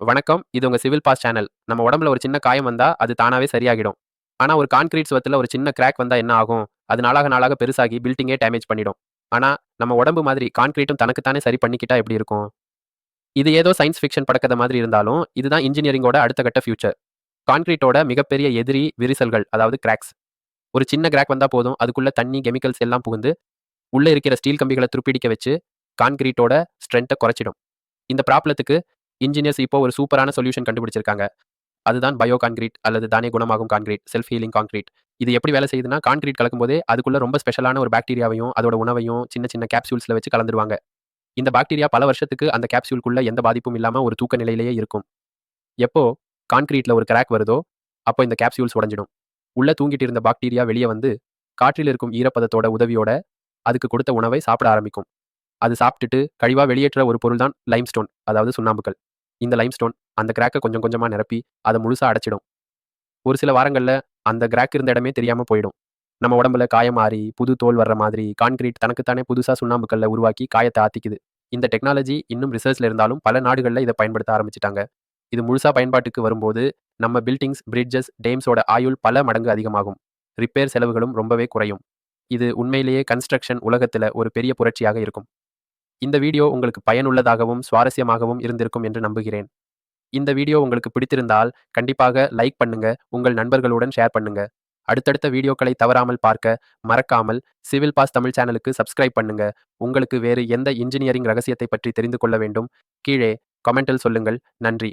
வணக்கம். இது உங்கள் சிவில் பாஸ் சேனல். நம்ம உடம்புல ஒரு சின்ன காயம் வந்தால் அது தானாகவே சரியாகிடும். ஆனால் ஒரு கான்கிரீட் சுவத்தில் ஒரு சின்ன கிராக் வந்தால் என்ன ஆகும்? அது நாளாக நாளாக பெருசாகி பில்டிங்கே டேமேஜ் பண்ணிடும். ஆனால் நம்ம உடம்பு மாதிரி கான்கிரீட்டும் தனக்குத்தானே சரி பண்ணிக்கிட்டா எப்படி இருக்கும்? இது ஏதோ சயின்ஸ் ஃபிக்ஷன் படக்கத மாதிரி இருந்தாலும் இதுதான் இன்ஜினியரிங்கோட அடுத்த கட்ட ஃபியூச்சர் கான்கிரீட்டோட மிகப்பெரிய எதிரி விரிசல்கள் அதாவது கிராக்ஸ் ஒரு சின்ன கிராக் வந்தால் போதும். அதுக்குள்ள தண்ணி கெமிக்கல்ஸ் எல்லாம் புகுந்து உள்ளே இருக்கிற ஸ்டீல் கம்பிகளை துருப்பிடிக்க வச்சு கான்கிரீட்டோட ஸ்ட்ரென்த்தை குறைச்சிடும். இந்த ப்ராப்ளத்துக்கு இன்ஜினியர்ஸ் இப்போ ஒரு சூப்பரான சொல்யூஷன் கண்டுபிடிச்சிருக்காங்க. அதுதான் பயோ கான்கிரீட் அல்லது தானே குணமாகும் கான்கிரீட் செல்ஃப் ஹீலிங் கான்கிரீட் இது எப்படி வேலை செய்யுதுன்னா கான்கிரீட் கலக்கும்போதே அதுக்குள்ள ரொம்ப ஸ்பெஷலான ஒரு பாக்டீரியாவையும் அதோட உணவையும் சின்ன சின்ன கேப்சூல்ஸில் வச்சு கலந்துருவாங்க. இந்த பாக்டீரியா பல வருஷத்துக்கு அந்த கேப்சூல்குள்ள எந்த பாதிப்பும் இல்லாமல் ஒரு தூக்க நிலையிலேயே இருக்கும். எப்போ கான்கிரீட்ல ஒரு கிராக் வருதோ அப்போ இந்த கேப்சூல்ஸ் உடைஞ்சிடும். உள்ள தூங்கிட்டு இருந்த பாக்டீரியா வெளியே வந்து காற்றில் இருக்கும் ஈரப்பதத்தோட உதவியோட அதுக்கு கொடுத்த உணவை சாப்பிட ஆரம்பிக்கும். அது சாப்பிட்டுட்டு கழிவாக வெளியேற்ற ஒரு பொருள் தான் லைம்ஸ்டோன் அதாவது சுண்ணாம்புகள். இந்த லைம்ஸ்டோன் அந்த கிராக்கை கொஞ்சம் கொஞ்சமாக நிரப்பி அதை முழுசா அடைச்சிடும். ஒரு சில வாரங்களில் அந்த கிராக் இருந்த இடமே தெரியாமல் போயிடும். நம்ம உடம்புல காயம் மாறி புது தோல் வர்ற மாதிரி கான்கிரீட் தனக்குத்தானே புதுசாக சுண்ணாம்புக்கல்ல உருவாக்கி காயத்தை ஆத்திக்குது. இந்த டெக்னாலஜி இன்னும் ரிசர்ச்ல இருந்தாலும் பல நாடுகளில் இதை பயன்படுத்த ஆரம்பிச்சிட்டாங்க. இது முழுசா பயன்பாட்டுக்கு வரும்போது நம்ம பில்டிங்ஸ் பிரிட்ஜஸ் டேம்ஸோட ஆயுள் பல மடங்கு அதிகமாகும். ரிப்பேர் செலவுகளும் ரொம்பவே குறையும். இது உண்மையிலேயே கன்ஸ்ட்ரக்ஷன் உலகத்தில் ஒரு பெரிய புரட்சியாக இருக்கும். இந்த வீடியோ உங்களுக்கு பயனுள்ளதாகவும் சுவாரஸ்யமாகவும் இருந்திருக்கும் என்று நம்புகிறேன். இந்த வீடியோ உங்களுக்கு பிடித்திருந்தால் கண்டிப்பாக லைக் பண்ணுங்க உங்கள் நண்பர்களுடன் ஷேர் பண்ணுங்க. அடுத்தடுத்த வீடியோக்களை தவறாமல் பார்க்க மறக்காமல் சிவில் பாஸ் தமிழ் சேனலுக்கு சப்ஸ்கிரைப் பண்ணுங்க. உங்களுக்கு வேறு எந்த இன்ஜினியரிங் ரகசியத்தை பற்றி தெரிந்து கொள்ள வேண்டும் கீழே கமெண்டில் சொல்லுங்கள். நன்றி.